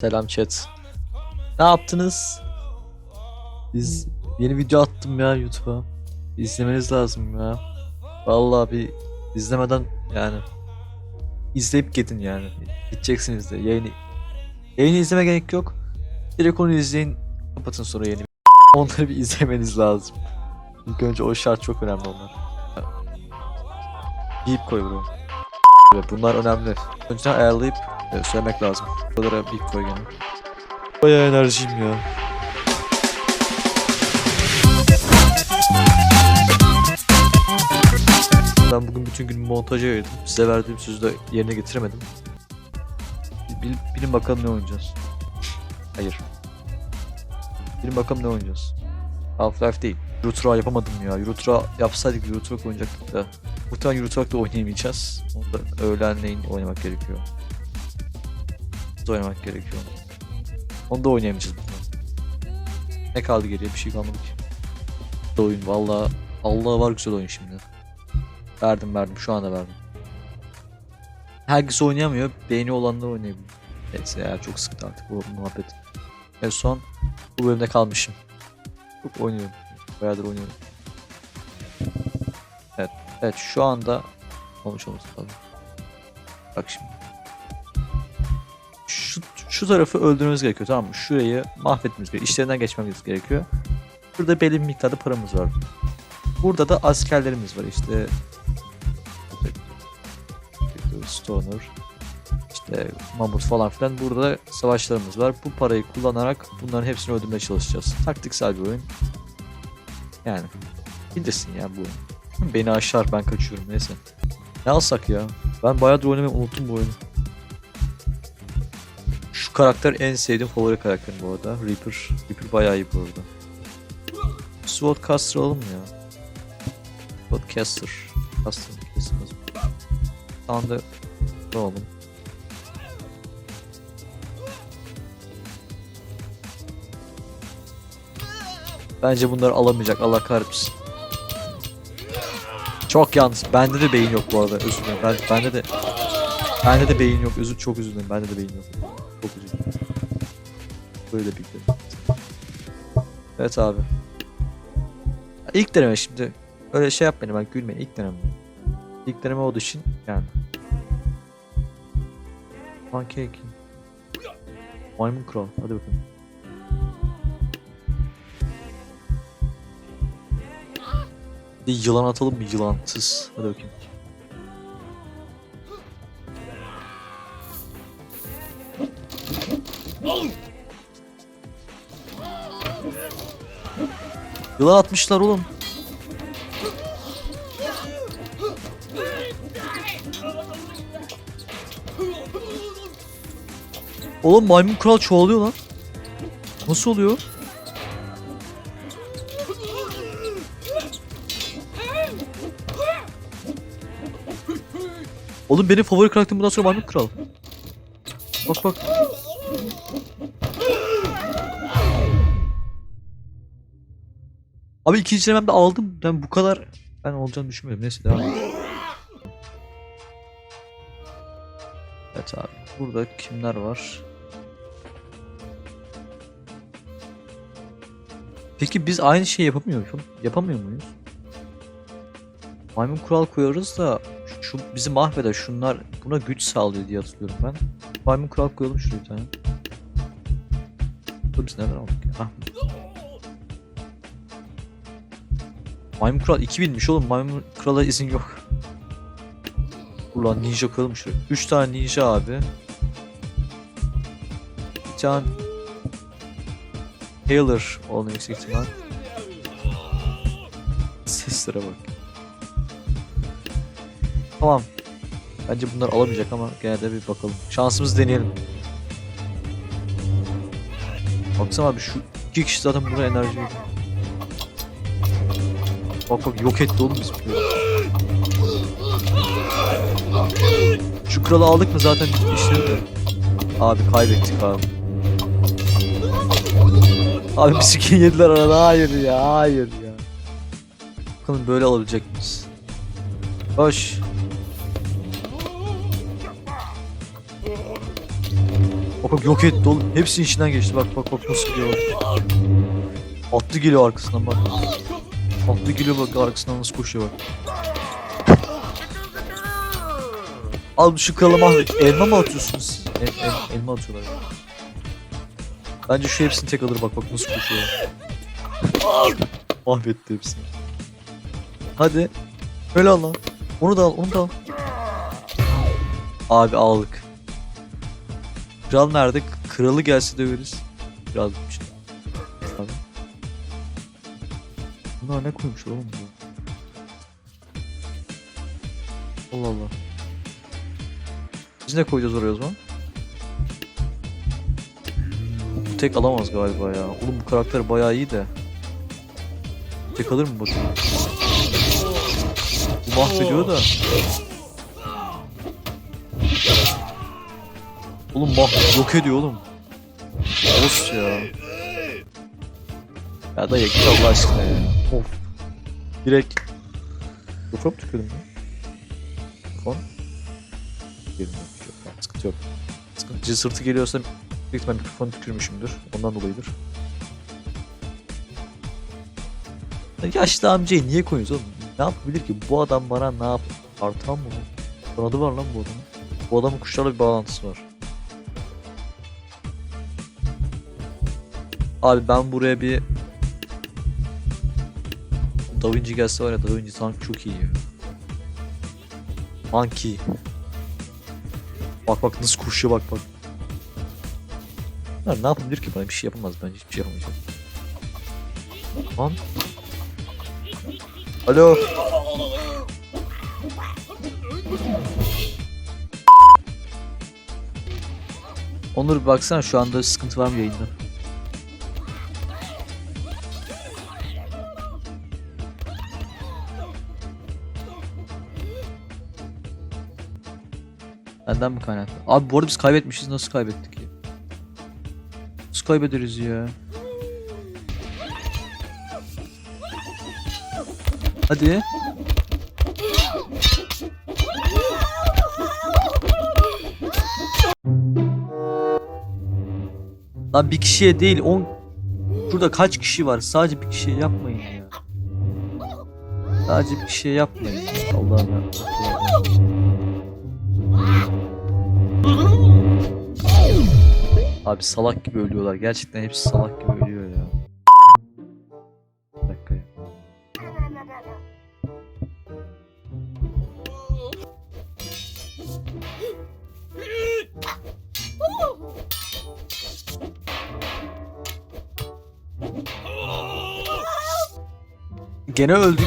Selam chat. Ne yaptınız? Biz yeni video attım ya YouTube'a. İzlemeniz lazım ya. Vallahi bir izlemeden yani izleyip gidin yani. Gideceksiniz de yayını yayını izleme gerek yok. Direkt onu izleyin. Kapatın sonra yeni. Onları bir izlemeniz lazım. İlk önce o şart çok önemli onlar. Bip koy. Evet, bunlar önemli. Önceden ayarlayıp e, söylemek lazım. Buralara bip koy gene. Bayağı enerjiyim ya. Ben bugün bütün gün montaja ayırdım. Size verdiğim sözü de yerine getiremedim. Bil, bilin bakalım ne oynayacağız. Hayır. Bilin bakalım ne oynayacağız. Half-Life değil. Euro yapamadım ya. Euro yapsaydık Euro oynayacaktık da. Muhtemelen Euro da oynayamayacağız. Onu da öğlenleyin oynamak gerekiyor. Da oynamak gerekiyor. Onu da oynayamayacağız. Ne kaldı geriye? Bir şey kalmadı ki. Oyun valla Allah var güzel oyun şimdi. Verdim verdim şu anda verdim. Herkes oynayamıyor. Beğeni olanlar oynayabiliyor. Neyse ya çok sıktı artık bu muhabbet. En son bu bölümde kalmışım. Çok oynuyorum. Bayağıdır oynuyorum. Evet. Evet şu anda olması lazım. Bak şimdi. Şu, şu tarafı öldürmemiz gerekiyor tamam mı? Şurayı mahvetmemiz gerekiyor. İşlerinden geçmemiz gerekiyor. Burada belli bir miktarda paramız var. Burada da askerlerimiz var işte. Stoner, işte Mamut falan filan. Burada da savaşlarımız var. Bu parayı kullanarak bunların hepsini öldürmeye çalışacağız. Taktiksel bir oyun. Yani bilirsin ya bu oyun. Beni aşar ben kaçıyorum neyse. Ne alsak ya? Ben bayağıdır oynamayı unuttum bu oyunu. Karakter en sevdiğim favori karakterim bu arada. Reaper. Reaper bayağı iyi bu arada. Swordcaster alalım mı ya? Swordcaster. Caster. Caster. Tamam da ne oğlum? Bence bunları alamayacak Allah kahretsin. Çok yalnız. Bende de beyin yok bu arada. Özür dilerim. Ben, bende de bende de beyin yok. Özür çok dilerim. Bende de beyin yok. Çok dilerim. Böyle bir de. Evet abi. İlk deneme şimdi. Öyle şey yapmayın ben gülmeyin. İlk deneme. İlk deneme olduğu için yani. Pancake. Maymun kral. Hadi bakalım. Bir yılan atalım mı yılan? Tıs. Hadi bakayım. Yılan atmışlar oğlum. Oğlum maymun kral çoğalıyor lan. Nasıl oluyor? Oğlum benim favori karakterim bundan sonra maymun kral. Bak bak. Abi ikinci denememde aldım. Ben bu kadar ben olacağını düşünmüyorum. Neyse devam edelim. Evet abi. Burada kimler var? Peki biz aynı şeyi yapamıyor muyuz? Yapamıyor muyuz? Maymun kural koyarız da şu bizi mahveder. Şunlar buna güç sağlıyor diye hatırlıyorum ben. Maymun kural koyalım şuraya bir tane. Biz nereden aldık ya? Ah. Maymun kural 2000'miş oğlum. Maymun krala izin yok. Ulan ninja şuraya. 3 tane ninja abi. Bir tane Healer olan yüksek ihtimal. Seslere bak. Tamam. Bence bunlar alamayacak ama gene de bir bakalım. Şansımızı deneyelim. Baksana abi şu iki kişi zaten buna enerji veriyor. Bak yok etti oğlum biz. Şu kralı aldık mı zaten işleri de. Abi kaybettik abi. Abi bir skin yediler arada. Hayır ya, hayır ya. Bakalım böyle alabilecek miyiz? Hoş. Bak bak yok etti oğlum. Hepsinin içinden geçti. Bak bak bak nasıl geliyor. Atlı geliyor arkasından bak. Atlı geliyor bak arkasından nasıl koşuyor bak. Al şu kralı mahvet. Elma mı atıyorsunuz? El, el- elma atıyorlar. Bence şu hepsini tek alır bak bak nasıl koşuyor. Mahvetti hepsini. Hadi. Öyle al lan. Onu da al, onu da al. Abi aldık. Kral nerede? Kralı gelse döveriz. Kral Bunlar ne koymuş oğlum bu? Allah Allah. Biz ne koyacağız oraya o zaman? Bu tek alamaz galiba ya. Oğlum bu karakter bayağı iyi de. Tek alır mı bakalım? Bu mahvediyor da. Oğlum mah yok ediyor oğlum. Of ya. Ya dayı git Allah aşkına ya. Of. Direkt. Mikrofon mu tükürdüm ya? Mikrofon. Girdim yok. yok, Sıkıntı yok. Sıkıntı sırtı geliyorsa büyük ihtimal mikrofonu tükürmüşümdür. Ondan dolayıdır. Ya Yaşlı amcayı niye koyuyoruz oğlum? Ne yapabilir ki? Bu adam bana ne yap? Artan mı bu? Kanadı var lan bu adamın. Bu adamın kuşlarla bir bağlantısı var. Abi ben buraya bir Da Vinci gelse var ya Da Vinci tank çok iyi ya. Monkey. Bak bak nasıl koşuyor bak bak. Bunlar ne yapabilir ki bana bir şey yapamaz bence hiçbir şey yapamayacak. Lan. Alo. Onur baksana şu anda sıkıntı var mı yayında? Benden mi kaynaklı? Abi bu arada biz kaybetmişiz. Nasıl kaybettik ya? Nasıl kaybederiz ya? Hadi. Lan bir kişiye değil 10 Şurada kaç kişi var? Sadece bir kişiye yapmayın ya. Sadece bir kişiye yapmayın. ya. Allah'ım ya. Abi salak gibi ölüyorlar. Gerçekten hepsi salak gibi ölüyor ya. Bir dakika. Gene öldük.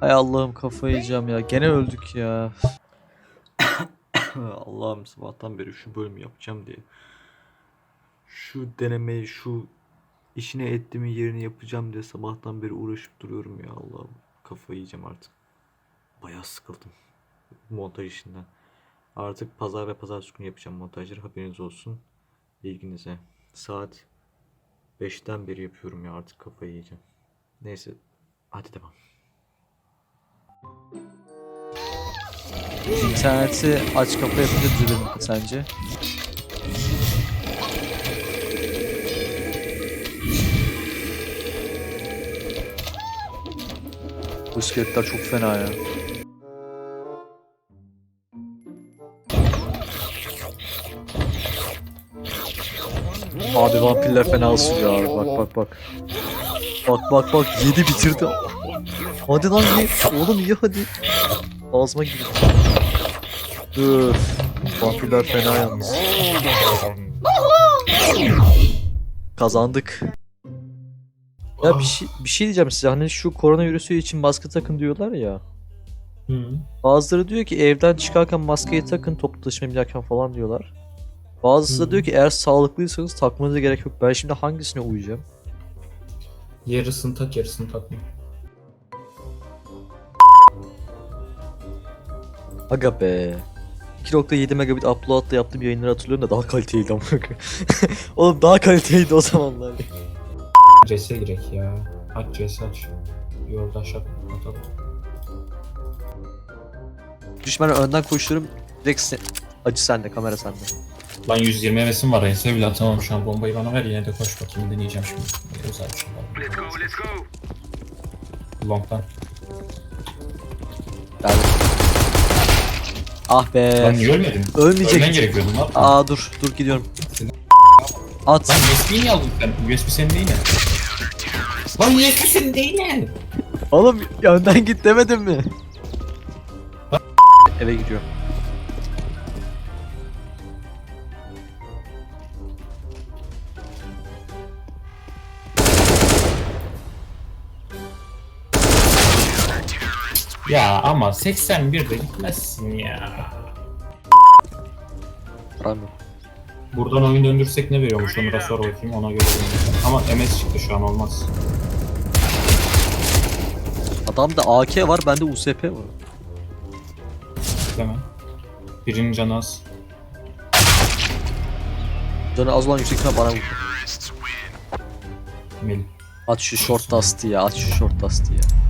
Hay Allah'ım kafayı yiyeceğim ya. Gene öldük ya. Allah'ım sabahtan beri şu bölümü yapacağım diye. Şu denemeyi, şu işine ettiğimin yerini yapacağım diye sabahtan beri uğraşıp duruyorum ya Allah'ım. Kafayı yiyeceğim artık. Bayağı sıkıldım montaj işinden. Artık pazar ve pazartesi günü yapacağım montajları haberiniz olsun. Bilginize. Saat 5'ten beri yapıyorum ya artık kafayı yiyeceğim. Neyse hadi devam. İnterneti aç kapa yapınca düzelir mi sence? Bu iskeletler çok fena ya. Abi vampirler fena ısırıyor abi bak bak bak. Bak bak bak yedi bitirdi. Hadi lan ye. Oğlum ye hadi. Ağzıma girdi. Öf. Vampirler fena yalnız. Kazandık. Ya bir şey, bir şey diyeceğim size. Hani şu koronavirüsü için maske takın diyorlar ya. Hı. Bazıları diyor ki evden çıkarken maskeyi takın toplu taşıma binerken falan diyorlar. Bazısı da diyor ki eğer sağlıklıysanız takmanıza gerek yok. Ben şimdi hangisine uyacağım? Yarısını tak yarısını takma. Aga be. 2.7 megabit upload'da yaptığım yayınları hatırlıyorum da daha kaliteliydi ama. Oğlum daha kaliteliydi o zamanlar. CS'e girek ya. Aç CS aç. Yoldaş yap. Atalım. Düşmana önden koşuyorum. Direkt se- acı sende, kamera sende. Lan 120 hevesim var. Ense bile atamam şu an. Bombayı bana ver yine de koş bakayım deneyeceğim şimdi. Özel bir şey var. Long'dan. Geldim. Ah be. Lan niye ölmedin? Ölmeyecek. Ölmen gerekiyordu yaptın? Aa dur dur gidiyorum. At. Lan USB'yi niye aldın sen? USB senin değil mi? Lan USB senin değil mi? Oğlum önden git demedim mi? Eve gidiyor. Ya ama 81'de gitmezsin ya. Param yok. Buradan oyun döndürsek ne veriyormuş Onur'a sor bakayım ona göre oynayacağım. Ama MS çıktı şu an olmaz. Adamda AK var bende USP var. Hemen. Birinin canı az. Canı az olan yüksek ihtimal bana vurdu. Melih. At şu short dust'ı ya at şu short dust'ı ya.